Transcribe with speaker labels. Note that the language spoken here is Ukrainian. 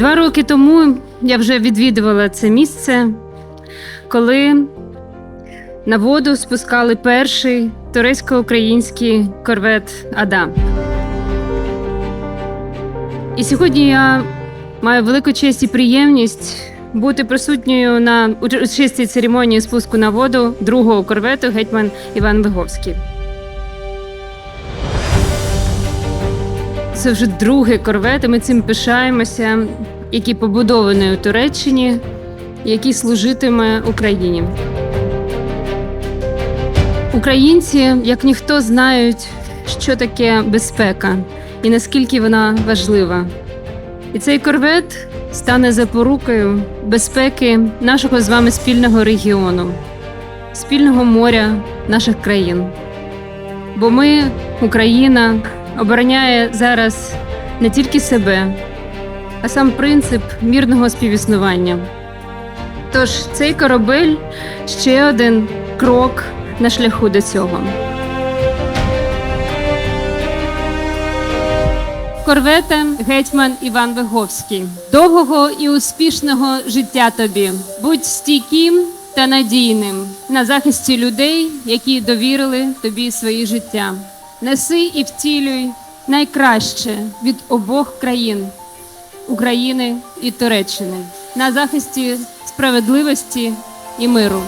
Speaker 1: Два роки тому я вже відвідувала це місце, коли на воду спускали перший турецько-український корвет Адам. І сьогодні я маю велику честь і приємність бути присутньою на урочистій церемонії спуску на воду другого корвету гетьман Іван Виговський. Це вже другий корвет, і ми цим пишаємося, який побудований у Туреччині, який служитиме Україні. Українці, як ніхто, знають, що таке безпека і наскільки вона важлива. І цей корвет стане запорукою безпеки нашого з вами спільного регіону, спільного моря наших країн. Бо ми, Україна, обороняє зараз не тільки себе, а сам принцип мірного співіснування. Тож цей корабель ще один крок на шляху до цього. Корвете гетьман Іван Виговський. Довгого і успішного життя тобі. Будь стійким та надійним на захисті людей, які довірили тобі своє життя. Неси і втілюй найкраще від обох країн України і Туреччини на захисті справедливості і миру.